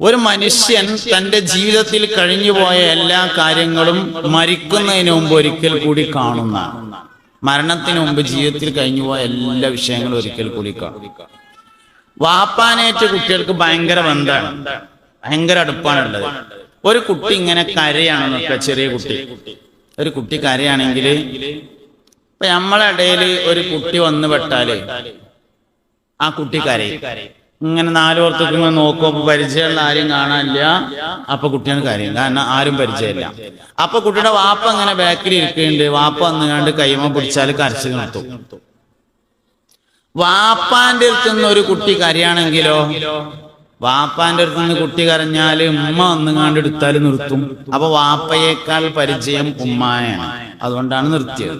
ഒരു മനുഷ്യൻ തന്റെ ജീവിതത്തിൽ കഴിഞ്ഞുപോയ എല്ലാ കാര്യങ്ങളും മരിക്കുന്നതിന് മുമ്പ് ഒരിക്കൽ കൂടി കാണുന്ന മരണത്തിന് മുമ്പ് ജീവിതത്തിൽ കഴിഞ്ഞുപോയ എല്ലാ വിഷയങ്ങളും ഒരിക്കൽ കൂടി കാണും. വാപ്പാനേറ്റ കുട്ടികൾക്ക് ഭയങ്കര ബന്ധമാണ്. ഭയങ്കര അടുപ്പാണുള്ളത്. ഒരു കുട്ടി ഇങ്ങനെ കരയാണെന്നൊക്കെ ചെറിയ കുട്ടി. ഒരു കുട്ടി കരയാണെങ്കിൽ ഇപ്പൊ നമ്മളെ ഇടയിൽ ഒരു കുട്ടി വന്നു പെട്ടാൽ ആ കുട്ടി കരയും. ഇങ്ങനെ നാലോർത്തേക്ക് ഇങ്ങനെ അപ്പൊ പരിചയമുള്ള ആരും കാണാനില്ല. അപ്പൊ കുട്ടിയാണ് കാര്യം. കാരണം ആരും പരിചയമില്ല. അപ്പൊ കുട്ടിയുടെ വാപ്പ അങ്ങനെ ബാക്കിൽ ഇരിക്കുന്നുണ്ട്. വാപ്പ വന്ന് കണ്ട് കൈമ പിടിച്ചാൽ കരച്ചു നിർത്തും വാപ്പാന്റെ അടുത്ത് നിന്ന് ഒരു കുട്ടി കരയാണെങ്കിലോ വാപ്പാന്റെ അടുത്ത് നിന്ന് കുട്ടി കരഞ്ഞാൽ ഉമ്മ വന്നുകാണ്ട് എടുത്താൽ നിർത്തും. അപ്പൊ വാപ്പയേക്കാൾ പരിചയം ഉമ്മായാണ്. അതുകൊണ്ടാണ് നിർത്തിയത്.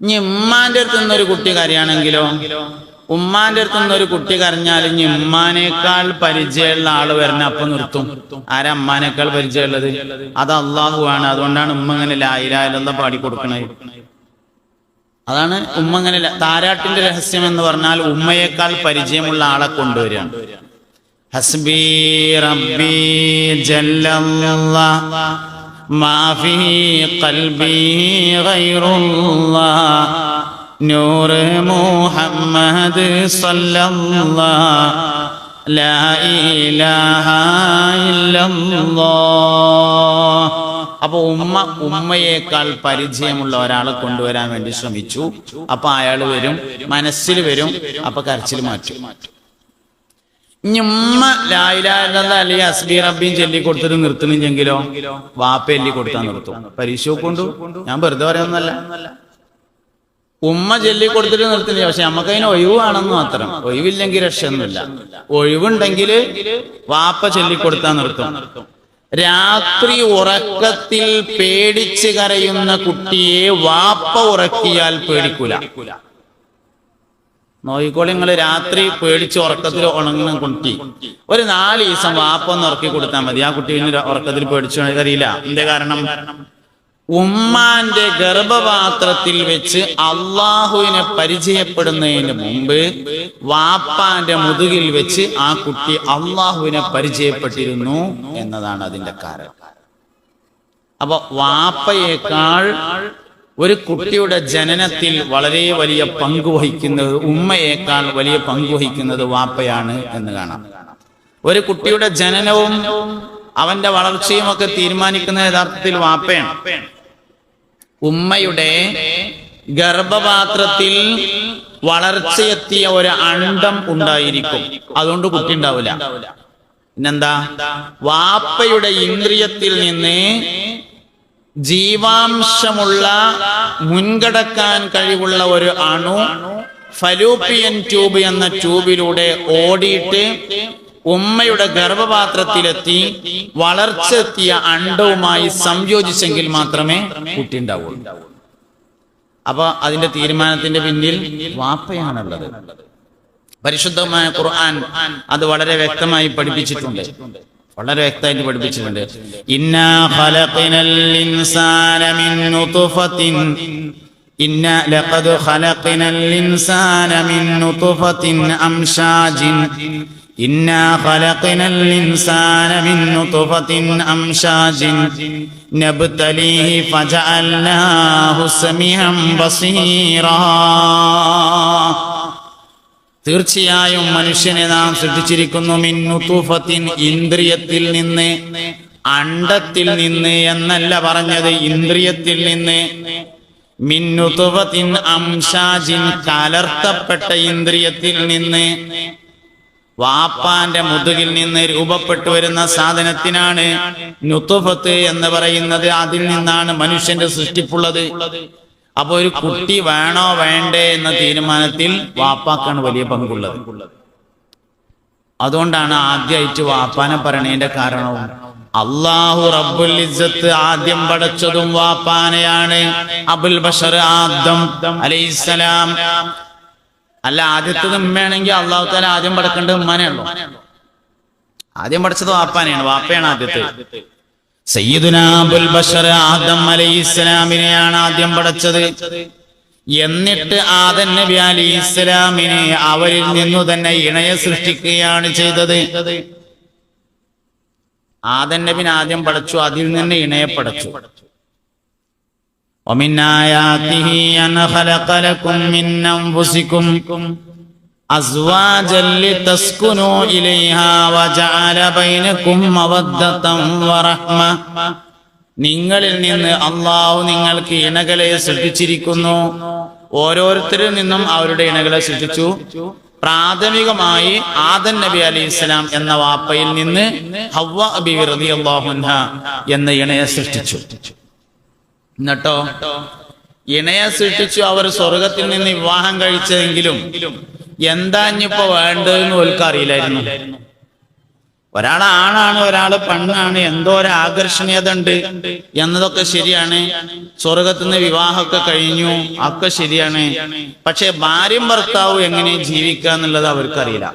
ഇനി ഉമ്മാന്റെ അടുത്ത് ഒരു കുട്ടി കരയാണെങ്കിലോ ഉമ്മാന്റെ അടുത്ത് നിന്ന് ഒരു കുട്ടി കരഞ്ഞാൽ ഇനി ഉമ്മാനേക്കാൾ പരിചയമുള്ള ആൾ വരണ അപ്പൊ നിർത്തും. ആരാ അമ്മാനേക്കാൾ പരിചയമുള്ളത്? അത് അള്ളാഹു ആണ്. അതുകൊണ്ടാണ് ഉമ്മ ഇങ്ങനെ ലായിലായിലെന്ന പാടി കൊടുക്കണത്. അതാണ് ഉമ്മ ഇങ്ങനെ താരാട്ടിന്റെ രഹസ്യം എന്ന് പറഞ്ഞാൽ ഉമ്മയേക്കാൾ പരിചയമുള്ള ആളെ കൊണ്ടുവരികയാണ് ഹസ്ബി റബ്ബി ജല്ലല്ലാ മാ ഖൽബി നൂർ മുഹമ്മദ് സല്ലല്ലാ ലാ ഇലാഹ ഇല്ലല്ലാഹ്. അപ്പൊ ഉമ്മ ഉമ്മയേക്കാൾ പരിചയമുള്ള ഒരാളെ കൊണ്ടുവരാൻ വേണ്ടി ശ്രമിച്ചു. അപ്പൊ അയാൾ വരും മനസ്സിൽ വരും അപ്പൊ കരച്ചിൽ മാറ്റും. ഉമ്മ ലായിലാല്ല അല്ലെങ്കിൽ അസ്ബി റബ്ബിയും ചൊല്ലി കൊടുത്തിട്ട് നിർത്തുന്നില്ലെങ്കിലോ? വാപ്പ എല്ലി കൊടുത്താൽ നിർത്തും. പരീക്ഷ കൊണ്ടു. ഞാൻ വെറുതെ പറയുന്നല്ല ഉമ്മ ചൊല്ലി കൊടുത്തിട്ട് നിർത്തുന്നില്ല പക്ഷെ നമുക്ക് അതിന് ഒഴിവാണെന്ന് മാത്രം. ഒഴിവില്ലെങ്കിൽ രക്ഷയൊന്നുമില്ല. ഒഴിവുണ്ടെങ്കിൽ വാപ്പ ചൊല്ലിക്കൊടുത്താൽ നിർത്തും. രാത്രി ഉറക്കത്തിൽ പേടിച്ച് കരയുന്ന കുട്ടിയെ വാപ്പ ഉറക്കിയാൽ പേടിക്കൂല. നോയിക്കോളി നിങ്ങൾ രാത്രി പേടിച്ച് ഉറക്കത്തിൽ ഉണങ്ങുന്ന കുട്ടി. ഒരു നാല് ദിവസം വാപ്പ ഒന്ന് ഉറക്കി കൊടുത്താൽ മതി. ആ കുട്ടി ഉറക്കത്തിൽ പേടിച്ചു അറിയില്ല. എന്തേ കാരണം? ഉമ്മാന്റെ ഗർഭപാത്രത്തിൽ വെച്ച് അള്ളാഹുവിനെ പരിചയപ്പെടുന്നതിന് മുമ്പ് വാപ്പാന്റെ മുതുകിൽ വെച്ച് ആ കുട്ടി അള്ളാഹുവിനെ പരിചയപ്പെട്ടിരുന്നു എന്നതാണ് അതിന്റെ കാരണം. അപ്പൊ വാപ്പയേക്കാൾ ഒരു കുട്ടിയുടെ ജനനത്തിൽ വളരെ വലിയ പങ്ക് വഹിക്കുന്നത് ഉമ്മയേക്കാൾ വലിയ പങ്ക് വഹിക്കുന്നത് വാപ്പയാണ് എന്ന് കാണാം. ഒരു കുട്ടിയുടെ ജനനവും അവന്റെ വളർച്ചയും ഒക്കെ തീരുമാനിക്കുന്ന യഥാർത്ഥത്തിൽ വാപ്പയാണ്. ഉമ്മയുടെ ഗർഭപാത്രത്തിൽ വളർച്ചയെത്തിയ ഒരു അണ്ടം ഉണ്ടായിരിക്കും. അതുകൊണ്ട് കുട്ടി ഉണ്ടാവില്ല പിന്നെന്താ? വാപ്പയുടെ ഇന്ദ്രിയത്തിൽ നിന്ന് ജീവാംശമുള്ള മുൻകടക്കാൻ കഴിവുള്ള ഒരു അണു ഫലൂപ്പിയൻ ട്യൂബ് എന്ന ട്യൂബിലൂടെ ഓടിയിട്ട് ഉമ്മയുടെ ഗർഭപാത്രത്തിലെത്തി വളർച്ചെത്തിയ അണ്ടവുമായി സംയോജിച്ചെങ്കിൽ മാത്രമേ കുട്ടി ഉണ്ടാവുള്ളൂ. അപ്പൊ അതിന്റെ തീരുമാനത്തിന്റെ പിന്നിൽ വാപ്പയാണുള്ളത്. പരിശുദ്ധമായ ഖുർആൻ അത് വളരെ വ്യക്തമായി പഠിപ്പിച്ചിട്ടുണ്ട്. വളരെ വ്യക്തമായിട്ട് പഠിപ്പിച്ചിട്ടുണ്ട്. ഇന്നാ ഖലഖനൽ ഇൻസാന മിൻ ഇന്ന ലഖദ് ഖലഖനൽ ഇൻസാന മിൻ നുതുഫത്തിൻ അംശാജിൻ ഇന്നാ خلقنا ഇൻസാന മിൻ نطفة أمشاج നബ്തലീഹി فجعلناه سميعا بصيرا. തീർച്ചയായും മനുഷ്യനെ നാം സൃഷ്ടിച്ചിരിക്കുന്നു മിന്നുത്തൂഫത്തിൻ ഇന്ദ്രിയത്തിൽ നിന്ന് അണ്ടത്തിൽ നിന്ന് എന്നല്ല പറഞ്ഞത് ഇന്ദ്രിയത്തിൽ നിന്ന്. മിന്നുത്തുഫത്തിൻ അംശാജിൻ കലർത്തപ്പെട്ട ഇന്ദ്രിയത്തിൽ നിന്ന് വാപ്പാന്റെ മുതുകിൽ നിന്ന് രൂപപ്പെട്ടു വരുന്ന സാധനത്തിനാണ് നുത്തുഫത്ത് എന്ന് പറയുന്നത്. അതിൽ നിന്നാണ് മനുഷ്യന്റെ സൃഷ്ടിപ്പുള്ളത്. അപ്പൊ ഒരു കുട്ടി വേണോ വേണ്ടേ എന്ന തീരുമാനത്തിൽ വാപ്പാക്കാണ് വലിയ പങ്കുള്ളത്. അതുകൊണ്ടാണ് ആദ്യമായിട്ട് വാപ്പാനെ പറയണതിന്റെ കാരണവും അള്ളാഹു റബ്ബുൽ ഇസ്സത്ത് ആദ്യം പടച്ചതും വാപ്പാനെയാണ്. അബുൽ ബഷർ ആദം അലൈഹിസ്സലാം. അല്ല ആദ്യത്തത് ഉമ്മയാണെങ്കിൽ അള്ളാഹു താല ആദ്യം പടക്കേണ്ടത് ഉമ്മാനെയുള്ളൂ. ആദ്യം പഠിച്ചത് വാപ്പാനെയാണ്. വാപ്പയാണ് ആദ്യത്തെ. സയ്യിദുനാ അബുൽ ബഷർ ആദം അലൈഹിസ്സലാമിനെയാണ് ആദ്യം പഠിച്ചത്. എന്നിട്ട് ആദൻ നബി അലൈഹി ഇസ്ലാമിനെ അവരിൽ നിന്നു തന്നെ ഇണയെ സൃഷ്ടിക്കുകയാണ് ചെയ്തത്. ആദൻ നബിനെ ആദ്യം പഠിച്ചു അതിൽ നിന്ന് ഇണയെ പടച്ചു ومن آياته أن خلق لكم من أنفسكم أزواجا لتسكنوا إليها وجعل بينكم مودة ورحمة നിങ്ങളിൽ നിന്ന് അള്ളാഹു നിങ്ങൾക്ക് ഇണകളെ സൃഷ്ടിച്ചിരിക്കുന്നു ഓരോരുത്തരിൽ നിന്നും അവരുടെ ഇണകളെ സൃഷ്ടിച്ചു പ്രാഥമികമായി ആദൻ നബി അലി ഇസ്ലാം എന്ന വാപ്പയിൽ നിന്ന് ഹവ്വ ബി റളിയല്ലാഹുൻഹ എന്ന ഇണയെ സൃഷ്ടിച്ചു എന്നിട്ടോ ഇണയെ സൃഷ്ടിച്ചു അവർ സ്വർഗത്തിൽ നിന്ന് വിവാഹം കഴിച്ചതെങ്കിലും എന്താ ഇനിയിപ്പോ വേണ്ടതെന്ന് ഓൽക്ക് അറിയില്ലായിരുന്നു. ഒരാൾ ആണാണ് ഒരാൾ പെണ്ണാണ് എന്തോ ഒരു ആകർഷണീയത ഉണ്ട് എന്നതൊക്കെ ശരിയാണ്. സ്വർഗത്തിൽ നിന്ന് വിവാഹമൊക്കെ കഴിഞ്ഞു ഒക്കെ ശരിയാണ്. പക്ഷെ ഭാര്യയും ഭർത്താവും എങ്ങനെ ജീവിക്കുക എന്നുള്ളത് അവർക്കറിയില്ല.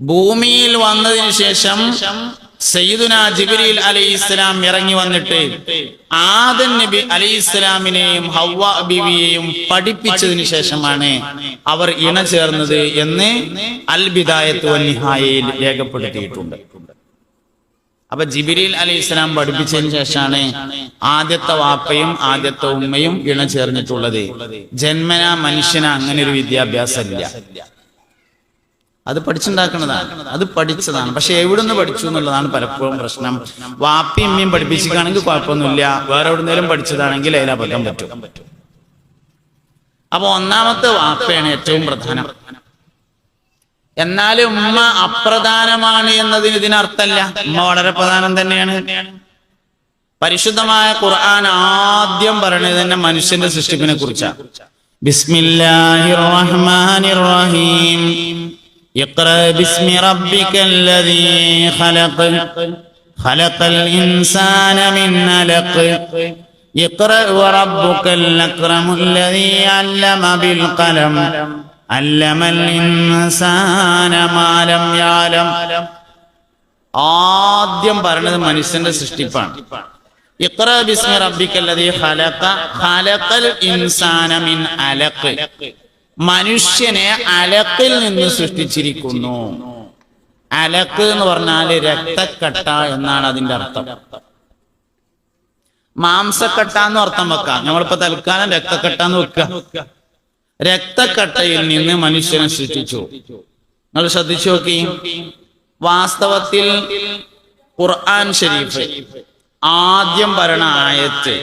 ഭൂമിയിൽ വന്നതിന് ശേഷം സയ്യിദുന ജിബ്രീൽ അലൈഹി ഇസ്ലാം ഇറങ്ങി വന്നിട്ട് ആദൻ നബി അലൈഹി ഇസ്ലാമിനെയും ഹവ്വ ബിവിയെയും പഠിപ്പിച്ചതിന് ശേഷമാണ് അവർ ഇണ ചേർന്നത് എന്ന് അൽ ബിദായത്ത് വൻ നിഹായയിൽ രേഖപ്പെടുത്തിയിട്ടുണ്ട്. അപ്പൊ ജിബിരിൽ അലൈഹി ഇസ്ലാം പഠിപ്പിച്ചതിന് ശേഷമാണ് ആദ്യത്തെ വാപ്പയും ആദ്യത്തെ ഉമ്മയും ഇണ ചേർന്നിട്ടുള്ളത്. ജന്മന മനുഷ്യന് അങ്ങനെ ഒരു വിദ്യാഭ്യാസം ഇല്ല അത് പഠിച്ചുണ്ടാക്കുന്നതാണ് അത് പഠിച്ചതാണ്. പക്ഷെ എവിടുന്ന് പഠിച്ചു എന്നുള്ളതാണ് പലപ്പോഴും പ്രശ്നം. വാപ്പി അമ്മയും പഠിപ്പിച്ചിട്ടാണെങ്കിൽ കുഴപ്പമൊന്നുമില്ല. വേറെ എവിടുന്നേലും പഠിച്ചതാണെങ്കിൽ അതിൽ അബദ്ധം പറ്റും. അപ്പൊ ഒന്നാമത്തെ വാപ്പയാണ് ഏറ്റവും പ്രധാനം. എന്നാൽ ഉമ്മ അപ്രധാനമാണ് എന്നതിന് ഇതിനർത്ഥമല്ല. ഉമ്മ വളരെ പ്രധാനം തന്നെയാണ്. പരിശുദ്ധമായ ഖുർആൻ ആദ്യം പറയുന്നത് തന്നെ മനുഷ്യന്റെ സൃഷ്ടിപ്പിനെ കുറിച്ചാണ്. ബിസ്മില്ലാഹിർ റഹ്മാനിർ റഹീം. اقرأ باسم ربك الذي خلق خلق الإنسان من علق اقرأ وربك الأكرم الذي علم بالقلم علم الإنسان ما لم يعلم ആദ്യം പറയുന്നത് മനുഷ്യന്റെ സൃഷ്ടിപ്പാണ് ഇഖ്റ ബിസ്മി റബ്ബിക്കല്ലദീ ഖലഖ ഖലഖൽ ഇൻസാന മിൻ അലഖ് മനുഷ്യനെ അലക്കിൽ നിന്ന് സൃഷ്ടിച്ചിരിക്കുന്നു. അലക്ക് എന്ന് പറഞ്ഞാൽ രക്തക്കട്ട എന്നാണ് അതിന്റെ അർത്ഥം. മാംസക്കട്ട എന്ന് അർത്ഥം വെക്കാം. നമ്മളിപ്പോ തൽക്കാലം രക്തക്കട്ട എന്ന് വെക്കുക രക്തക്കട്ടയിൽ നിന്ന് മനുഷ്യനെ സൃഷ്ടിച്ചു. നിങ്ങൾ ശ്രദ്ധിച്ചു നോക്കി. വാസ്തവത്തിൽ ഖുർആൻ ഷരീഫ് ആദ്യം ഭരണ ആയത്ത്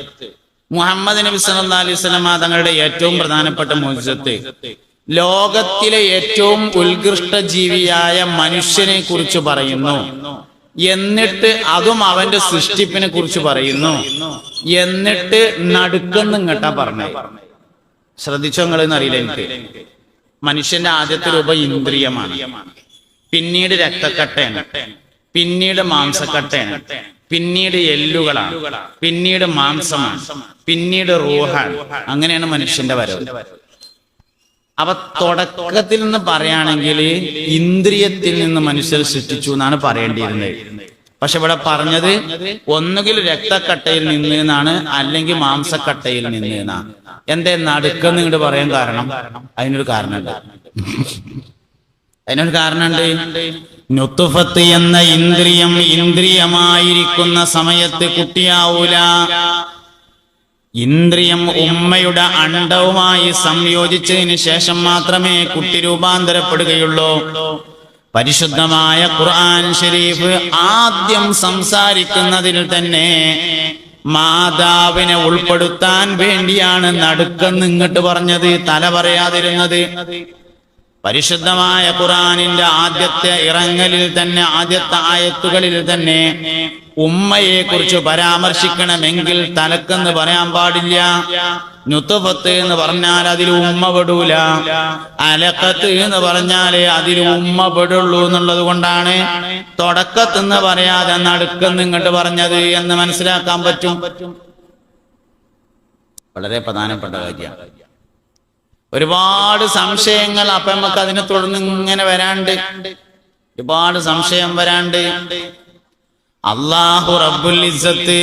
മുഹമ്മദ് നബി സല്ലല്ലാഹു അലൈഹി വസല്ലമ തങ്ങളുടെ ഏറ്റവും പ്രധാനപ്പെട്ട മോചിതത്ത് ലോകത്തിലെ ഏറ്റവും ഉത്കൃഷ്ട ജീവിയായ മനുഷ്യനെ കുറിച്ച് പറയുന്നു. എന്നിട്ട് അതും അവന്റെ സൃഷ്ടിപ്പിനെ കുറിച്ച് പറയുന്നു. എന്നിട്ട് നടുക്കെന്ന് ഇങ്ങട്ടാ പറഞ്ഞു. ശ്രദ്ധിച്ചോ നിങ്ങളെന്ന് എനിക്ക്. മനുഷ്യന്റെ ആദ്യത്തെ രൂപം ഇന്ദ്രിയമാണ്. പിന്നീട് രക്തക്കട്ടയാണ്. പിന്നീട് മാംസക്കട്ടയാണ്. പിന്നീട് എല്ലുകളാണ്. പിന്നീട് മാംസമാണ്. പിന്നീട് റൂഹാണ് അങ്ങനെയാണ് മനുഷ്യന്റെ വരവ്. അപ്പൊ തുടക്കത്തിൽ നിന്ന് പറയുകയാണെങ്കിൽ ഇന്ദ്രിയത്തിൽ നിന്ന് മനുഷ്യർ സൃഷ്ടിച്ചു എന്നാണ് പറയേണ്ടിയിരുന്നത്. പക്ഷെ ഇവിടെ പറഞ്ഞത് ഒന്നുകിൽ രക്തക്കട്ടയിൽ നിന്ന് എന്നാണ് അല്ലെങ്കിൽ മാംസക്കട്ടയിൽ നിന്ന് എന്നാണ്. എന്തേ നടുക്കെന്ന് ഇങ്ങോട്ട് പറയാൻ കാരണം? അതിനൊരു കാരണമുണ്ട്. അതിനൊരു കാരണമുണ്ട്. നുത്തുഫത്ത് എന്ന ഇന്ദ്രിയം ഇന്ദ്രിയമായിരിക്കുന്ന സമയത്ത് കുട്ടിയാവൂല. ഇന്ദ്രിയം ഉമ്മയുടെ അണ്ടവുമായി സംയോജിച്ചതിന് ശേഷം മാത്രമേ കുട്ടി രൂപാന്തരപ്പെടുകയുള്ളൂ. പരിശുദ്ധമായ ഖുർആൻ ഷരീഫ് ആദ്യം സംസാരിക്കുന്നതിൽ തന്നെ മാതാവിനെ ഉൾപ്പെടുത്താൻ വേണ്ടിയാണ് നടുക്കെന്ന് ഇങ്ങോട്ട് പറഞ്ഞത് തല പറയാതിരുന്നത്. പരിശുദ്ധമായ ഖുർആനിന്റെ ആദ്യത്തെ ഇറങ്ങലിൽ തന്നെ ആദ്യത്തെ ആയത്തുകളിൽ തന്നെ ഉമ്മയെ കുറിച്ച് പരാമർശിക്കണമെങ്കിൽ തലക്കെന്ന് പറയാൻ പാടില്ല. നുത്തുഫത്ത് എന്ന് പറഞ്ഞാൽ അതിൽ ഉമ്മ പെടൂല. അലക്കത്ത് എന്ന് പറഞ്ഞാൽ അതിൽ ഉമ്മ പെടുള്ളൂ എന്നുള്ളത് കൊണ്ടാണ് തുടക്കത്തെന്ന് പറയാതെ നടുക്കെന്ന് ഇങ്ങോട്ട് പറഞ്ഞത് എന്ന് മനസ്സിലാക്കാൻ പറ്റും. വളരെ പ്രധാനപ്പെട്ട കാര്യമാണ് ഒരുപാട് സംശയങ്ങൾ അപ്പൊ നമുക്ക് അതിനെ തുടർന്ന് ഇങ്ങനെ വരാണ്ട്. ഒരുപാട് സംശയം വരാണ്ട്. അള്ളാഹു റബ്ബുൽ ഇസ്സത്ത്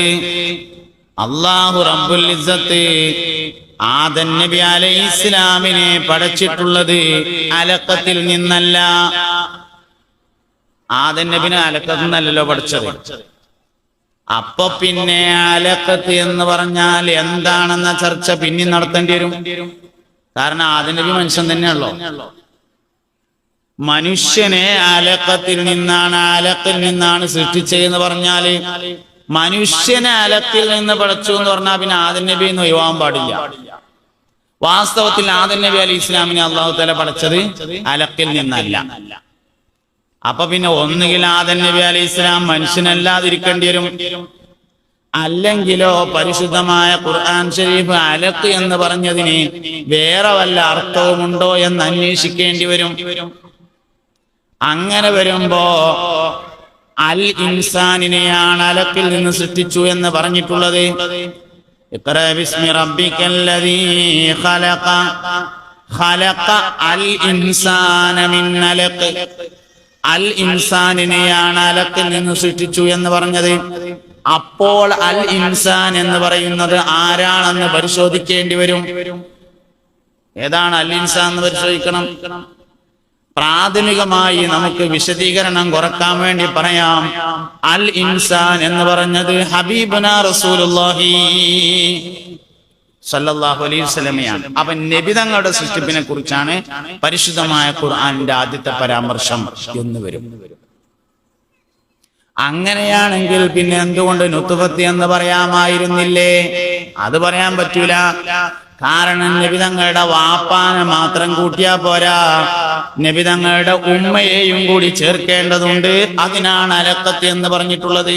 അള്ളാഹു റബ്ബുൽ ഇസ്സത്ത് ആദൻ നബി അലൈഹി ഇസ്ലാമിനെ പടച്ചിട്ടുള്ളത് അലക്കത്തിൽ നിന്നല്ല. ആദൻ നബിനെ അലക്കത്തിൽ നിന്നല്ലല്ലോ പഠിച്ചത് അപ്പൊ പിന്നെ അലക്കത്ത് എന്ന് പറഞ്ഞാൽ എന്താണെന്ന ചർച്ച പിന്നെ നടത്തേണ്ടി വരും. കാരണം ആദൻ നബി മനുഷ്യൻ തന്നെയാണല്ലോ. മനുഷ്യനെ അലക്കത്തിൽ നിന്നാണ് അലക്കിൽ നിന്നാണ് സൃഷ്ടിച്ചതെന്ന് പറഞ്ഞാൽ മനുഷ്യനെ അലക്കിൽ നിന്ന് പഠിച്ചു എന്ന് പറഞ്ഞാൽ പിന്നെ ആദൻ നബി എന്ന് ഒഴിവാൻ പാടില്ല. വാസ്തവത്തിൽ ആദൻ നബി അലി ഇസ്ലാമിനെ അള്ളാഹു തല പഠിച്ചത് അലക്കിൽ നിന്നല്ല. അപ്പൊ പിന്നെ ഒന്നുകിൽ ആദൻ നബി അലി ഇസ്ലാം മനുഷ്യനല്ലാതിരിക്കേണ്ടി വരും അല്ലെങ്കിലോ പരിശുദ്ധമായ ഖുർആൻ ഷരീഫ് അലക്ക് എന്ന് പറഞ്ഞതിന് വേറെ വല്ല അർത്ഥവുമുണ്ടോ എന്ന് അന്വേഷിക്കേണ്ടി വരും അങ്ങനെ വരുമ്പോ അൽ ഇൻസാനിനെയാണ് അലക്കിൽ നിന്ന് സൃഷ്ടിച്ചു എന്ന് പറഞ്ഞിട്ടുള്ളത്. അൽ ഇൻസാനിനെയാണ് അലക്കിൽ നിന്ന് സൃഷ്ടിച്ചു എന്ന് പറഞ്ഞത്. അപ്പോൾ അൽ ഇൻസാൻ എന്ന് പറയുന്നത് ആരാണെന്ന് പരിശോധിക്കേണ്ടി വരും. ഏതാണ് അൽ ഇൻസാൻ എന്ന് പരിശോധിക്കണം? പ്രാഥമികമായി നമുക്ക് വിശദീകരണം കുറയ്ക്കാൻ വേണ്ടി പറയാം. അൽ ഇൻസാൻ എന്ന് പറഞ്ഞത് ഹബീബന റസൂലുള്ളാഹി സല്ലല്ലാഹു അലൈഹി വസല്ലമയാണ്. അവൻ നബിതങ്ങളുടെ സൃഷ്ടിപ്പിനെ കുറിച്ചാണ് പരിശുദ്ധമായ ഖുർആന്റെ ആദ്യത്തെ പരാമർശം എന്ന് വരും. അങ്ങനെയാണെങ്കിൽ പിന്നെ എന്തുകൊണ്ട് നുത്തുഫത്തി എന്ന് പറയാമായിരുന്നില്ലേ? അത് പറയാൻ പറ്റൂല. കാരണം നബിതങ്ങളുടെ വാപ്പാനെ മാത്രം കൂട്ടിയാ പോരാ. നബിതങ്ങളുടെ ഉമ്മയെയും കൂടി ചേർക്കേണ്ടതുണ്ട്. അതിനാണ് അലക്കത്ത് എന്ന് പറഞ്ഞിട്ടുള്ളത്.